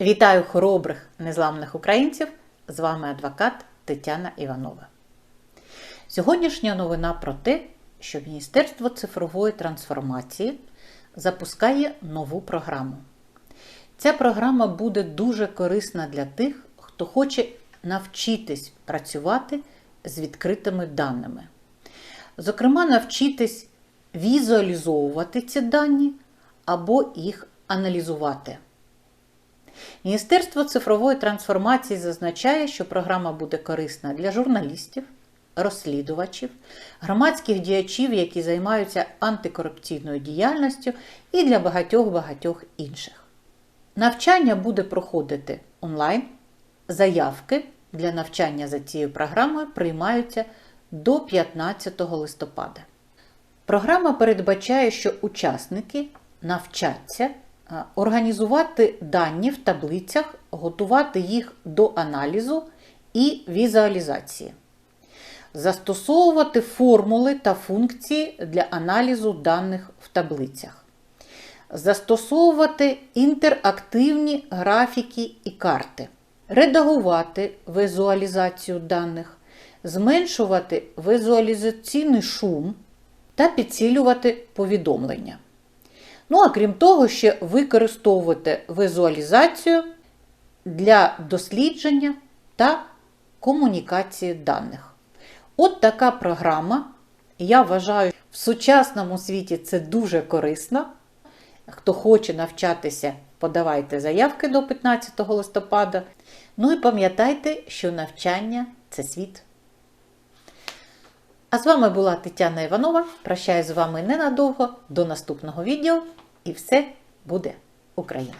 Вітаю хоробрих незламних українців! З вами адвокат Тетяна Іванова. Сьогоднішня новина про те, що Міністерство цифрової трансформації запускає нову програму. Ця програма буде дуже корисна для тих, хто хоче навчитись працювати з відкритими даними. Зокрема, навчитись візуалізовувати ці дані або їх аналізувати. Міністерство цифрової трансформації зазначає, що програма буде корисна для журналістів, розслідувачів, громадських діячів, які займаються антикорупційною діяльністю, і для багатьох-багатьох інших. Навчання буде проходити онлайн. Заявки для навчання за цією програмою приймаються до 15 листопада. Програма передбачає, що учасники навчаться організувати дані в таблицях, готувати їх до аналізу і візуалізації, застосовувати формули та функції для аналізу даних в таблицях, застосовувати інтерактивні графіки і карти, редагувати візуалізацію даних, зменшувати візуалізаційний шум та підсилювати повідомлення. Ну, а крім того, ще використовувати візуалізацію для дослідження та комунікації даних. От така програма. Я вважаю, в сучасному світі це дуже корисно. Хто хоче навчатися, подавайте заявки до 15 листопада. Ну і пам'ятайте, що навчання це світ. А з вами була Тетяна Іванова. Прощаюсь з вами ненадовго. До наступного відео. І все буде Україна!